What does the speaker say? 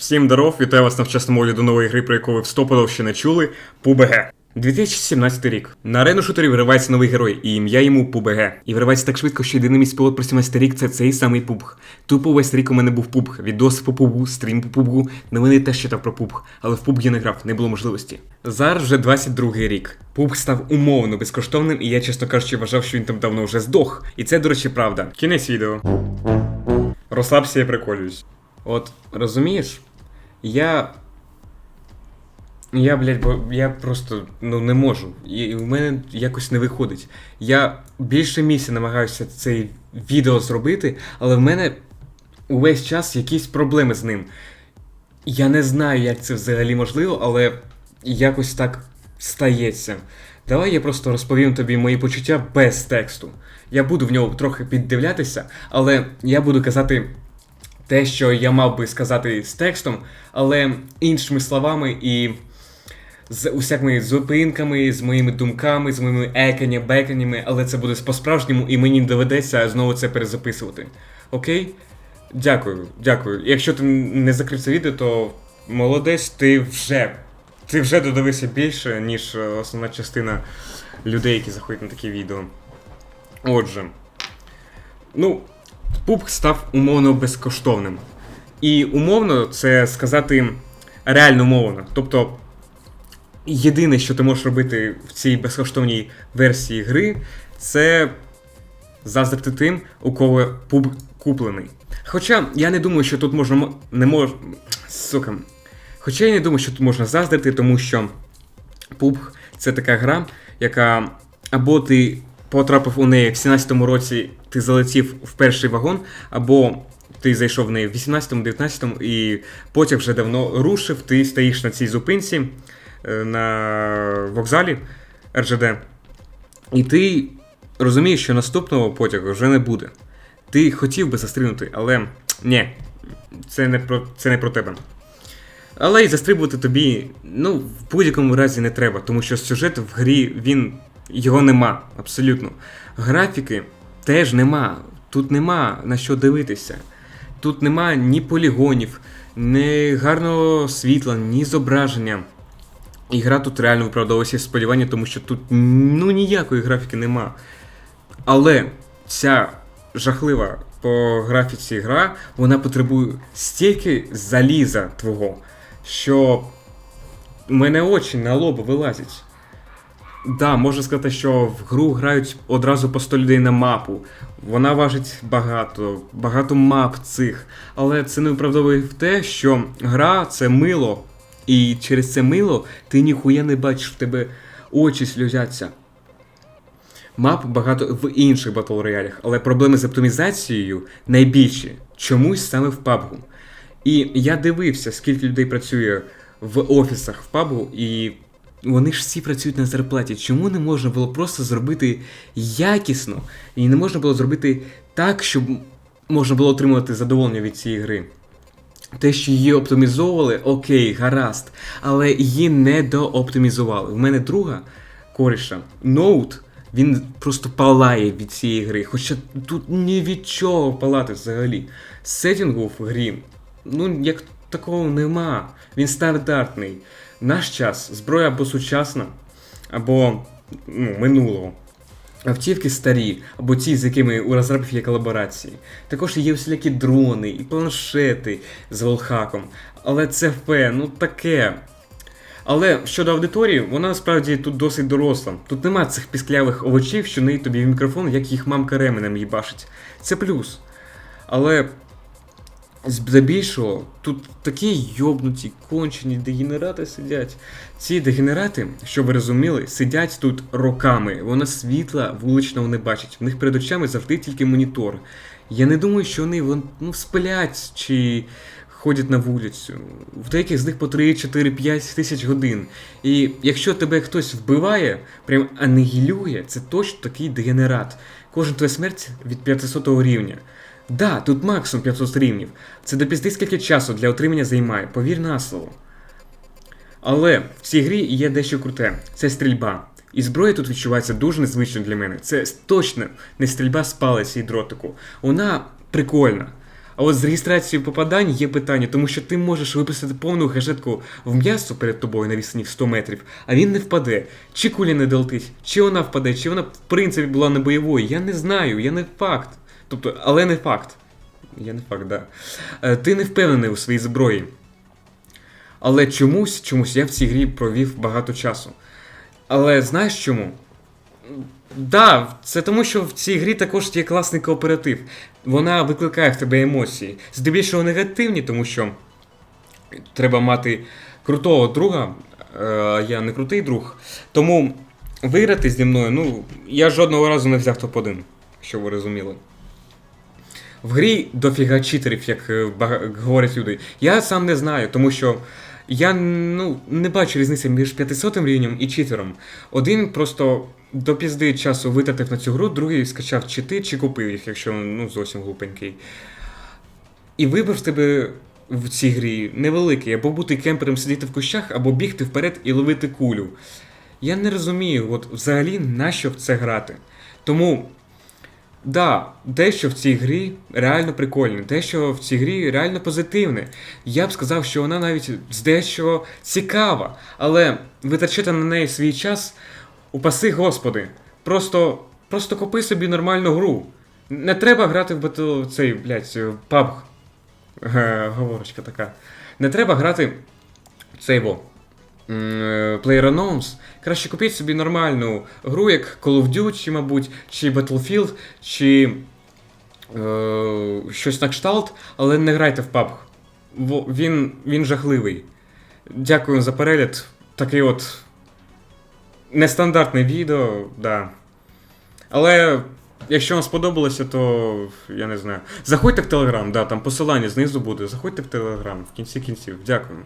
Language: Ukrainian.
Всім здоров, вітаю вас на вчасному огляду нової гри, про яку ви встопудов ще не чули. PUBG. 2017 рік. На арену шутерів виривається новий герой, і ім'я йому PUBG. І виривається так швидко, що єдиний мій спілот про 17 рік це цей самий PUBG. Тупо весь рік у мене був PUBG. Відоси по PUBG, стрім по PUBG. Новини теж читав про PUBG, але в PUBG я не грав, не було можливості. Зараз вже 22 рік. PUBG став умовно безкоштовним, і я, чесно кажучи, вважав, що він там давно вже здох. І це, до речі, правда. Кінець відео. Розслабся, я приколююсь. От, розумієш? Я. Я, блядь, бо я просто ну не можу. І в мене якось не виходить. Я більше місяця намагаюся цей відео зробити, але в мене увесь час якісь проблеми з ним. Я не знаю, як це взагалі можливо, але якось так стається. Давай я просто розповім тобі мої почуття без тексту. Я буду в нього трохи піддивлятися, але я буду казати те, що я мав би сказати з текстом, але іншими словами і з усякими зупинками, з моїми думками, з моїми еканя, беканями, але це буде по-справжньому, і мені доведеться знову це перезаписувати. Окей? Дякую, дякую. Якщо ти не закрив це відео, то молодець, ти вже. Ти вже додивився більше, ніж основна частина людей, які заходять на такі відео. Отже. Ну, PUBG став умовно безкоштовним. І умовно це сказати реально умовно. Тобто, єдине, що ти можеш робити в цій безкоштовній версії гри, це заздрити тим, у кого PUBG куплений. Хоча я не думаю, що тут можна не мож... Сука. Хоча я не думаю, що тут можна заздрити, тому що PUBG це така гра, яка або ти потрапив у неї в 17-му році, ти залетів в перший вагон, або ти зайшов в неї в 18-му, 19-му, і потяг вже давно рушив, ти стоїш на цій зупинці е, на вокзалі РЖД, і ти розумієш, що наступного потягу вже не буде. Ти хотів би застрибнути, але ні, це не про, це не про тебе. Але й застрибувати тобі, ну, в будь-якому разі не треба, тому що сюжет в грі він його нема, абсолютно. Графіки теж нема. Тут нема на що дивитися. Тут нема ні полігонів, ні гарного світла, ні зображення. І гра тут реально виправдовує сподівання, тому що тут ну ніякої графіки нема. Але ця жахлива по графіці гра, вона потребує стільки заліза твого, що в мене очі на лоб вилазять. Да, можна сказати, що в гру грають одразу по 100 людей на мапу. Вона важить багато, багато мап цих. Але це не виправдовує в те, що гра це мило, і через це мило ти ніхуя не бачиш в тебе очі сльозяться. Мап багато в інших батл роялях, але проблеми з оптимізацією найбільші чомусь саме в PUBG. І я дивився, скільки людей працює в офісах в PUBG, і вони ж всі працюють на зарплаті. Чому не можна було просто зробити якісно і не можна було зробити так, щоб можна було отримувати задоволення від цієї гри? Те, що її оптимізовували, окей, гаразд, але її не дооптимізували. В мене друга коріша, ноут, він просто палає від цієї гри. Хоча тут ні від чого палати взагалі. Сеттінгу в грі, ну як такого нема. Він стандартний. Наш час, зброя або сучасна, або ну, минулого. Автівки старі, або ті, з якими у розробів є колаборації. Також є всілякі дрони і планшети з волхаком. Але це ФП, ну таке. Але щодо аудиторії, вона насправді тут досить доросла. Тут нема цих пісклявих овочів, що неють тобі в мікрофон, як їх мамка ременем їбашить. Це плюс. Але здебільшого тут такі йобнуті, кончені дегенерати сидять. Ці дегенерати, щоб ви розуміли, сидять тут роками. Вона світла вуличного не бачить. В них перед очами завжди тільки монітор. Я не думаю, що вони вон, ну, сплять чи ходять на вулицю. В деяких з них по 3, 4, 5 тисяч годин. І якщо тебе хтось вбиває, прям анігілює, це точно такий дегенерат. Кожен твоя смерть від 500 рівня. Да, тут максимум 500 рівнів. Це до пізди скільки часу для отримання займає, повір на слово. Але в цій грі є дещо круте це стрільба. І зброя тут відчувається дуже незвично для мене. Це точно не стрільба з палиці і дротику. Вона прикольна. А от з реєстрацією попадань є питання, тому що ти можеш виписати повну гажетку в м'ясо перед тобою на відстані в 100 метрів, а він не впаде. Чи куля не долетить, чи вона впаде, чи вона в принципі була не бойовою. Я не знаю, я не факт. Тобто, але не факт. Я не факт, да. Е, Ти не впевнений у своїй зброї. Але чомусь, чомусь я в цій грі провів багато часу. Але знаєш чому? Да, це тому, що в цій грі також є класний кооператив. Вона викликає в тебе емоції. Здебільшого негативні, тому що треба мати крутого друга. е, Я не крутий друг. Тому виграти зі мною, ну, я жодного разу не взяв топ-1, щоб ви розуміли. В грі дофіга читерів, як е, говорять люди. Я сам не знаю, тому що я ну, не бачу різниці між 500 рівнем і читером. Один просто до пізди часу витратив на цю гру, другий скачав чити чи купив їх, якщо ну, зовсім глупенький. І вибір в тебе в цій грі невеликий, або бути кемпером сидіти в кущах, або бігти вперед і ловити кулю. Я не розумію, от взагалі на що в це грати. Тому Да, дещо в цій грі реально прикольне, дещо в цій грі реально позитивне. Я б сказав, що вона навіть дещо цікава, але витрачати на неї свій час упаси господи. Просто, просто купи собі нормальну гру. Не треба грати в батл цей, блядь, PUBG. Е, Говорочка така. Не треба грати в цей во. м, PlayerUnknown's, краще купіть собі нормальну гру, як Call of Duty, мабуть, чи Battlefield, чи е, щось на кшталт, але не грайте в PUBG. Він, він жахливий. Дякую за перегляд. Такий от нестандартне відео, да. Але якщо вам сподобалося, то я не знаю. Заходьте в Телеграм, да, там посилання знизу буде. Заходьте в Телеграм в кінці кінців. Дякую.